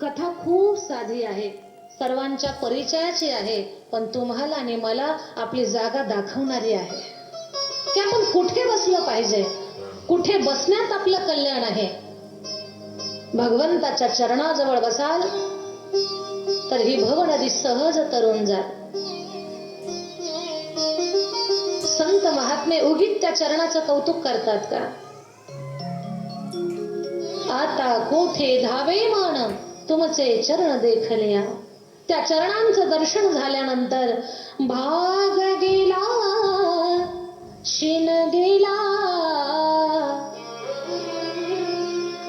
कथा खूप साधी आहे. सर्वांच्या परिचयाची आहे पण तुम्हाला आणि मला आपली जागा दाखवणारी आहे. की आपण कुठे बसलं पाहिजे? कुठे बसण्यात आपलं कल्याण आहे? भगवंताच्या चरणाजवळ बसाल तर ही भव नदी सहज तरुण जात संत महात्मे उगीत त्या चरणाचं कौतुक करतात का? आता कोठे धावे मान तुमचे चरण देखल्या त्या चरणांचं दर्शन झाल्यानंतर भाग गेला शिन गेला.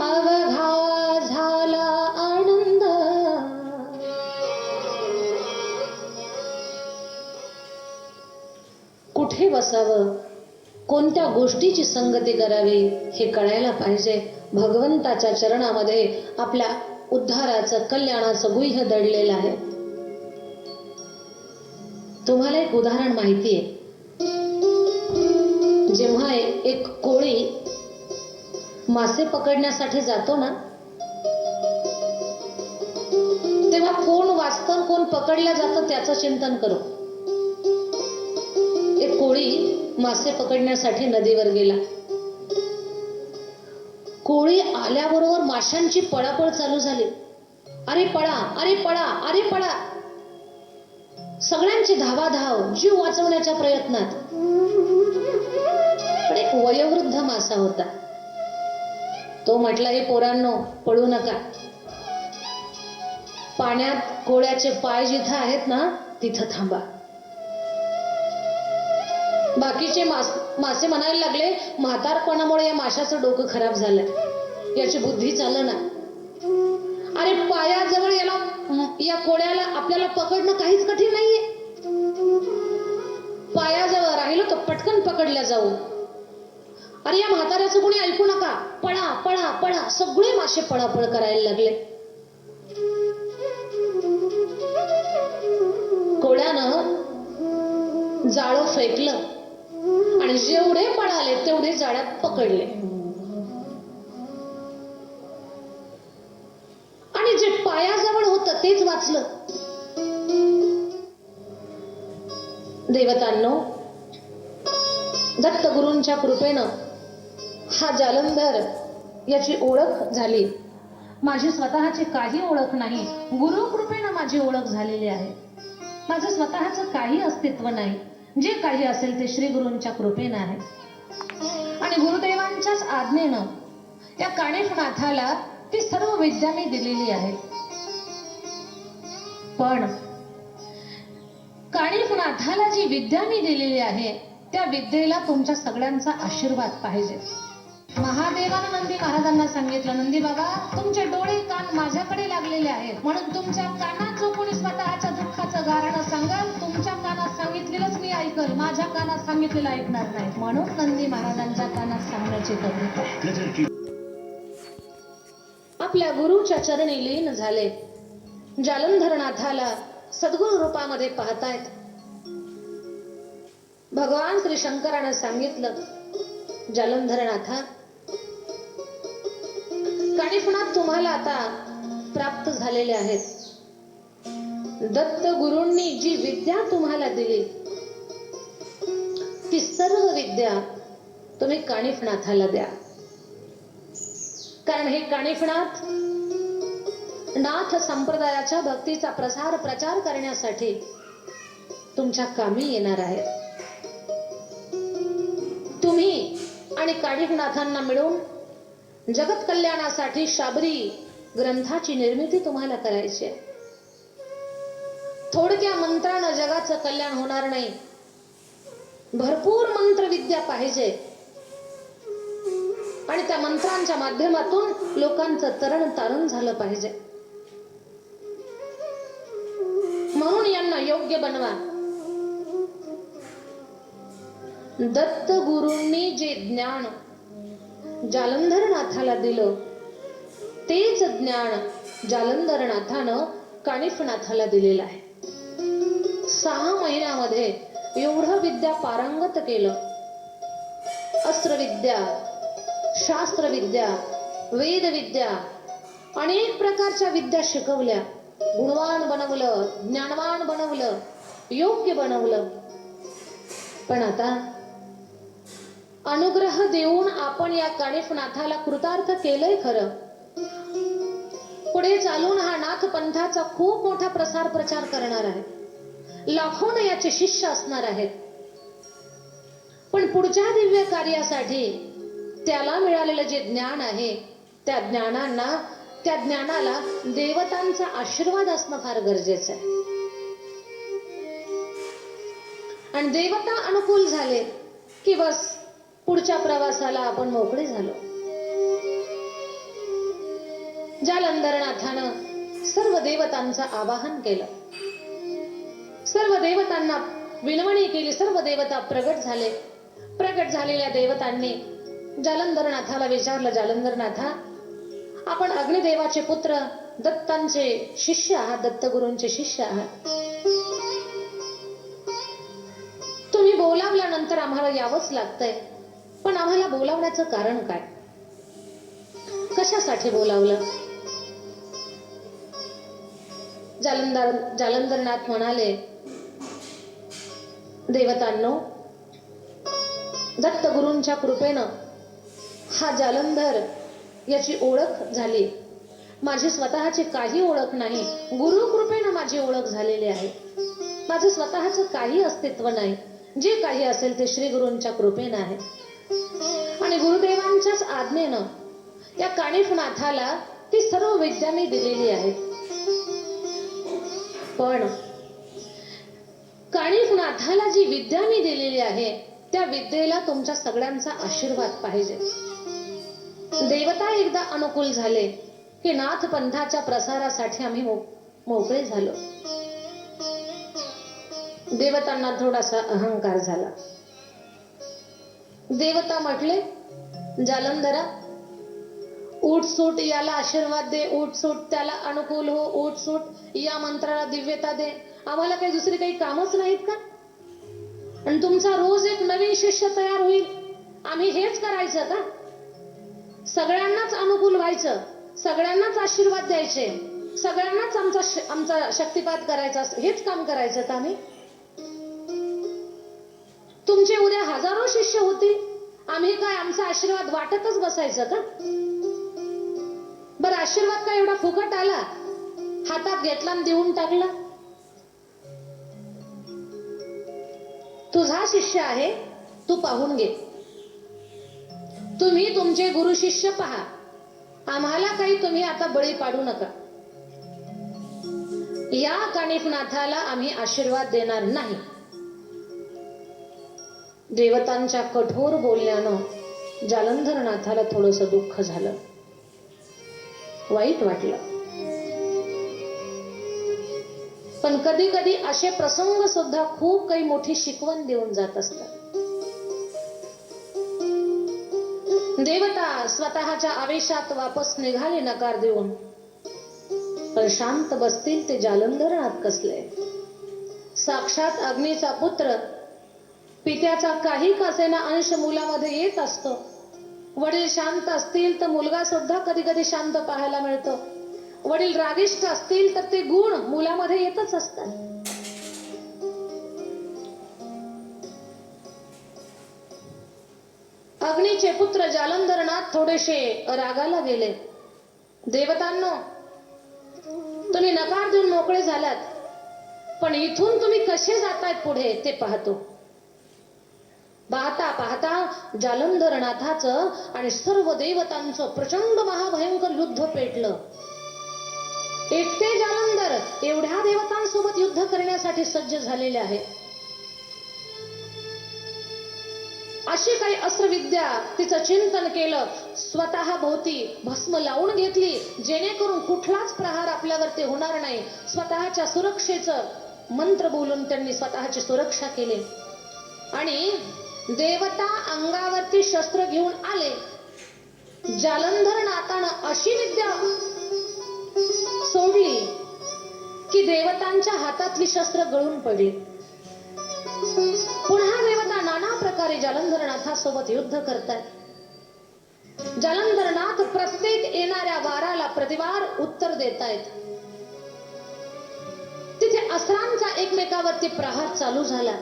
अवघा झाला आनंद. कुठे बसावं? कोणत्या गोष्टीची संगती करावी हे कळायला पाहिजे. भगवंताच्या चरणामध्ये आपल्या उद्धाराचं कल्याणाचं गुह्य दडलेलं आहे. तुम्हाला एक उदाहरण माहिती आहे. जेव्हा एक कोळी मासे पकडण्यासाठी जातो ना तेव्हा कोण वाचतं कोण पकडल्या जातं त्याचं चिंतन करू. एक कोळी मासे पकडण्यासाठी नदीवर गेला. कोळी आल्याबरोबर माशांची पळापळ चालू झाली. अरे पळा अरे पळा अरे पळा. सगळ्यांची धावाधाव जीव वाचवण्याच्या प्रयत्नात. पण एक वयोवृद्ध मासा होता. तो म्हटला हे पोरांनो पळू नका. पाण्यात कोळ्याचे पाय जिथं आहेत ना तिथं थांबा. बाकीचे मास मासे म्हणायला लागले म्हातारपणामुळे या माशाचं डोकं खराब झालंय याची बुद्धी चालं ना अरे पायाजवळ याला या कोळ्याला आपल्याला पकडणं काहीच कठीण नाहीये. पायाजवळ राहिलं तर पटकन पकडल्या जाऊ. अरे या म्हाताऱ्याचं कोणी ऐकू नका. पळा पळा पळा. सगळे मासे पळापळ करायला लागले. कोळ्यानं जाळं फेकलं. जेवढे पळाले तेवढे जाळ्यात पकडले. आणि जे पायाजवळ होत तेच वाचलं. देवतांनो दत्तगुरूंच्या कृपेनं हा जालंधर याची ओळख झाली. माझी स्वतःची काही ओळख नाही गुरु कृपेनं माझी ओळख झालेली आहे. माझं स्वतःचं काही अस्तित्व नाही. जे काही असेल ते श्री गुरूंच्या कृपेनं आहे. आणि गुरुदेवांच्याच आज्ञेनं या काणेफनाथाला ती सर्व विद्या मी दिलेली आहे. पण काणेफनाथाला जी विद्या मी दिलेली आहे त्या विद्येला तुमच्या सगळ्यांचा आशीर्वाद पाहिजे. महादेवानं नंदी महाराजांना सांगितलं नंदी बाबा तुमचे डोळे कान माझ्याकडे लागलेले आहेत. म्हणून तुमच्या कानात जो कोणी स्वतःच्या गाणं सांगाल तुमच्या कानात सांगितलेलंच मी ऐकल. माझ्या कानात सांगितलेलं ऐकणार नाही. म्हणून नंदी महाराजांच्या कानात सांगण्याची कविता आपल्या गुरुच्या चरणी लीन झाले. जालंधरनाथाला सद्गुरु रूपामध्ये पाहतायत. भगवान श्री शंकरानं सांगितलं जालंधरनाथा कणिफणात तुम्हाला आता प्राप्त झालेले आहेत. दत्त गुरूंनी जी विद्या तुम्हाला दिली ती सर्व विद्या तुम्ही काणिफनाथाला द्या. कारण हे काणिफनाथ नाथ संप्रदायाच्या भक्तीचा प्रसार प्रचार करण्यासाठी तुमच्या कामी येणार आहेत. तुम्ही आणि काणिफनाथांना मिळून जगत कल्याणासाठी शाबरी ग्रंथाची निर्मिती तुम्हाला करायची आहे. थोडक्या मंत्रानं जगाचं कल्याण होणार नाही. भरपूर मंत्रविद्या पाहिजे. आणि त्या मंत्रांच्या माध्यमातून लोकांचं तरण तारण झालं पाहिजे. म्हणून यांना योग्य बनवा. दत्त गुरूंनी जे ज्ञान जालंधरनाथाला दिलं तेच ज्ञान जालंधरनाथानं काणिफनाथाला दिलेला आहे. सहा महिन्यामध्ये एवढं विद्या पारंगत केलं. अस्त्रविद्या शास्त्रविद्या वेदविद्या अनेक प्रकारच्या विद्या शिकवल्या. गुणवान बनवलं ज्ञानवान बनवलं योग्य बनवलं. पण आता अनुग्रह देऊन आपण या काणिफनाथाला कृतार्थ केलंय खरं. पुढे चालून हा नाथ पंथाचा खूप मोठा प्रसार प्रचार करणार आहे लाखोन याचे शिष्य असणार आहेत. पण पुढच्या दिव्य कार्यासाठी त्याला मिळालेलं जे ज्ञान आहे त्या ज्ञानांना त्या ज्ञानाला देवतांचा आशीर्वाद असणं फार गरजेचं आहे. आणि देवता अनुकूल झाले की बस पुढच्या प्रवासाला आपण मोकळे झालो. जालंधरनाथानं सर्व देवतांचं आवाहन केलं. सर्व देवतांना विनवणी केली सर्व देवता प्रगट झाले. प्रगट झालेल्या देवतांनी जालंधरनाथाला विचारलं जालंधरनाथा आपण अग्निदेवाचे पुत्र दत्तांचे शिष्य आहात दत्तगुरूंचे शिष्य आहात. तुम्ही बोलावल्यानंतर आम्हाला यावंच लागतंय पण आम्हाला बोलावण्याचं कारण काय? कशासाठी बोलावलं? जालंधर जालंधरनाथ म्हणाले देवतांनो दत्तगुरूंच्या कृपेनं हा जालंधर याची ओळख झाली. माझी स्वतःची काही ओळख नाही गुरु कृपेनं माझी ओळख झालेली आहे. माझं स्वतःच काही अस्तित्व नाही जे काही असेल ते श्री गुरूंच्या कृपेनं आहे. आणि गुरुदेवांच्याच आज्ञेनं या काणिफनाथाला ती सर्व विद्या मी दिलेली आहे पण काणिफनाथाला जी विद्या मी दिलेली आहे त्या विद्येला तुमच्या सगळ्यांचा आशीर्वाद पाहिजे. देवता एकदा अनुकूल झाले की नाथ पंथाच्या प्रसारासाठी आम्ही मोकळे झालो. देवतांना थोडासा अहंकार झाला. देवता म्हटले जालंधरा उठसूट याला आशीर्वाद दे उठसूट त्याला अनुकूल हो उठसूट या मंत्राला दिव्यता दे. आम्हाला काही दुसरी काही कामच नाहीत का? आणि तुमचा रोज एक नवीन शिष्य तयार होईल. आम्ही हेच करायचं का? सगळ्यांनाच अनुकूल व्हायचं सगळ्यांनाच आशीर्वाद द्यायचे सगळ्यांनाच आमचा आमचा शक्तिपात करायचा हेच काम करायचं का आम्ही? तुमचे उद्या हजारो शिष्य होतील. आम्ही काय आमचा आशीर्वाद वाटतच बसायचं का? बरं आशीर्वाद काय एवढा फुकट आला? हातात घेतला आणि देऊन टाकला? तुझा शिष्य आहे तू पाहून घे. तुम्ही तुमचे गुरु शिष्य पहा. आम्हाला काही तुम्ही आता बळी पाडू नका. या कानिफनाथाला आम्ही आशीर्वाद देणार नाही. देवतांच्या कठोर बोलण्यानं जालंधरनाथाला थोडस दुःख झालं. वाईट वाटलं. पण कधी कधी असे प्रसंग सुद्धा खूप काही मोठी शिकवण देऊन जात असतात. देवता स्वतःच्या आवेशात वापस निघाले नकार देऊन. पण शांत बसतील ते जालंधरणात कसले. साक्षात अग्नीचा पुत्र पित्याचा काही कासेना अंश मुलामध्ये येत असतो. वडील शांत असतील तर मुलगा सुद्धा कधी कधी शांत पाहायला मिळतो. वडील रागिष्ट असतील तर ते गुण मुलामध्ये येतच असतात. अग्नीचे पुत्र जालंधरनाथ थोडेसे रागाला गेले. देवतांनो तुम्ही नकार देऊन मोकळे झालात. पण इथून तुम्ही कसे जातायत पुढे ते पाहतो. पाहता पाहता जालंधरनाथाचं आणि सर्व देवतांचं प्रचंड महाभयंकर युद्ध पेटलं. एकटे जालंधर एवढ्या देवतांसोबत युद्ध करण्यासाठी सज्ज झालेले आहे. अशी काही अस्त्रविद्या तिचं चिंतन केलं स्वतः भोवती भस्म लावून घेतली जेणेकरून कुठलाच प्रहार आपल्यावरती होणार नाही. स्वतःच्या सुरक्षेचं मंत्र बोलून त्यांनी स्वतःची सुरक्षा केली. आणि देवता अंगावरती शस्त्र घेऊन आले. जालंधर नातानं अशी विद्या सोडली की देवतांच्या हातातली शस्त्र गळून पडली. पुन्हा देवता नाना प्रकारे जालंधरनाथासोबत युद्ध करतात. जालंधरनाथ प्रत्येक येणाऱ्या वाराला प्रतिवार उत्तर देतायत. तिथे अस्त्रांचा एकमेकावरती प्रहार चालू झाला.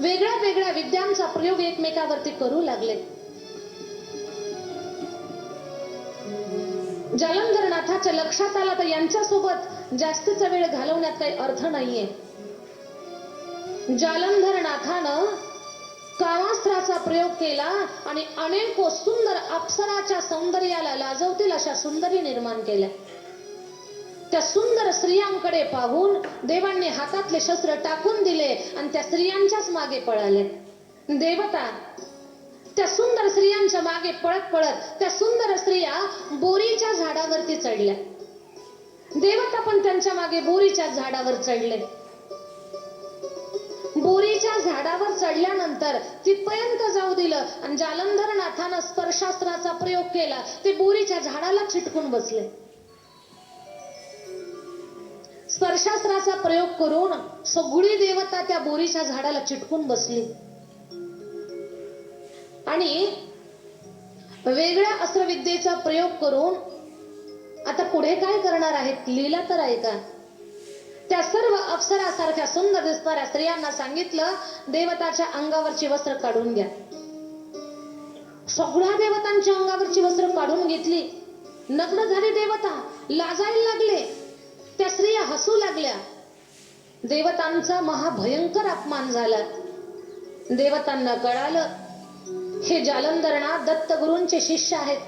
वेगळ्या वेगळ्या विद्यांचा प्रयोग एकमेकावरती करू लागले. जालंधरनाथाच्या लक्षात आला तर यांच्यासोबत जास्तीचा वेळ घालवण्यात काही अर्थ नाहीये. जालंधरनाथानं कामास्त्राचा प्रयोग केला आणि अनेक सुंदर अप्सराच्या सौंदर्याला लाजवतील अशा सुंदरी निर्माण केल्या. त्या सुंदर स्त्रियांकडे पाहून देवांनी हातातले शस्त्र टाकून दिले आणि त्या स्त्रियांच्याच मागे पळाले. देवता त्या सुंदर स्त्रियांच्या मागे पळत पळत त्या सुंदर स्त्रिया बोरीच्या झाडावरती चढल्या. देवता पण त्यांच्या मागे बोरीच्या झाडावर चढले. बोरीच्या झाडावर चढल्यानंतर तिथपर्यंत जाऊ दिलं आणि जालंधर नाथानं स्पर्शास्त्राचा प्रयोग केला. ते बोरीच्या झाडाला चिटकून बसले. स्पर्शास्त्राचा प्रयोग करून सगळी देवता त्या बोरीच्या झाडाला चिटकून बसली. आणि वेगळ्या अस्त्रविद्येचा प्रयोग करून आता पुढे काय करणार आहेत? लीला तर आहे का? त्या सर्व अप्सरासारख्या सुंदर दिसणाऱ्या स्त्रियांना सांगितलं देवताच्या अंगावरची वस्त्र काढून घ्या. सगळ्या देवतांच्या अंगावरची वस्त्र काढून घेतली. नग्न झाली देवता लाजायला लागले. त्या स्त्रिया हसू लागल्या. देवतांचा महाभयंकर अपमान झाला. देवतांना कळालं हे जालंधरनाथ दत्तगुरूंचे शिष्य आहेत.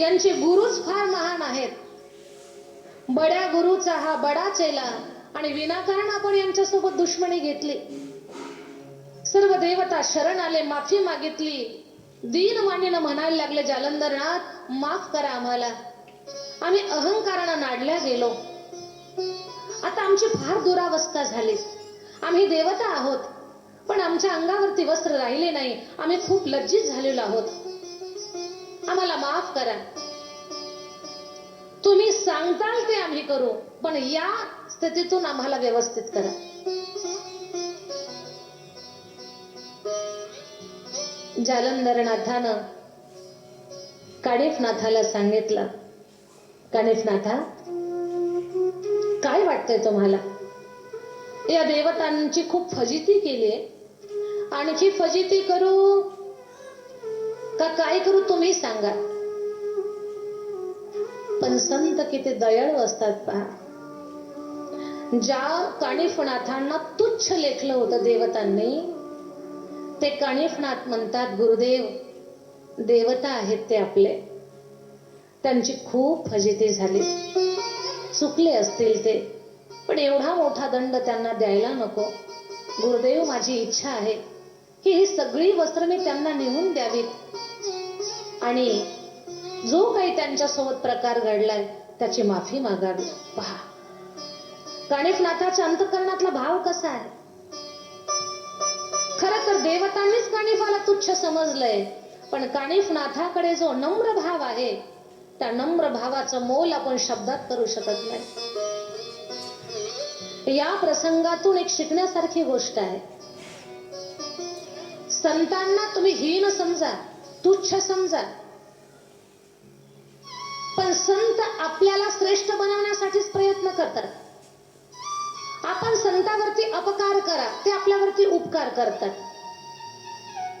यांचे गुरुच फार महान आहेत. बड्या गुरुचा हा बडा चेला आणि विनाकारण आपण यांच्यासोबत दुश्मनी घेतली. सर्व देवता शरण आले माफी मागितली. दीनवाणीनं म्हणायला लागले जालंधरनाथ माफ करा आम्हाला. आम्ही अहंकारानं नाडल्या गेलो. आता आमची फार दुरावस्था झाली. आम्ही देवता आहोत पण आमच्या अंगावरती वस्त्र राहिले नाही. आम्ही खूप लज्जित झालेलो आहोत. आम्हाला माफ करा. तुम्ही सांगताल ते आम्ही करू पण या स्थितीतून आम्हाला व्यवस्थित करा. जालंधरनाथानं काडेफनाथाला सांगितलं काणिफनाथा काय वाटतंय तुम्हाला? या देवतांची खूप फजिती केली आणखी फजिती करू का काय करू तुम्ही सांगा. पण संत किती दयाळू असतात पहा. ज्या काणिफनाथांना तुच्छ लेखलं होतं देवतांनी ते काणिफनाथ म्हणतात गुरुदेव देवता आहेत ते आपले. त्यांची खूप फजिती झाली. चुकले असतील ते पण एवढा मोठा दंड त्यांना द्यायला नको. गुरुदेव माझी इच्छा आहे की ही सगळी वस्त्र मी त्यांना नेऊन द्यावीत आणि जो काही त्यांच्यासोबत प्रकार घडलाय त्याची माफी मागावी. पहा. काणिफनाथाच्या अंतकरणातला भाव कसा आहे? खर तर देवतांनीच काणिफाला तुच्छ समजलंय पण काणिफनाथाकडे जो नम्र भाव आहे त्या नम्र भावाचं मोल आपण शब्दात करू शकत नाही. या प्रसंगातून एक शिकण्यासारखी गोष्ट आहे. संतांना तुम्ही हीन समजा तुच्छ समजा. पण संत आपल्याला श्रेष्ठ बनवण्यासाठीच प्रयत्न करतात. आपण संतावरती अपकार करा ते आपल्यावरती उपकार करतात.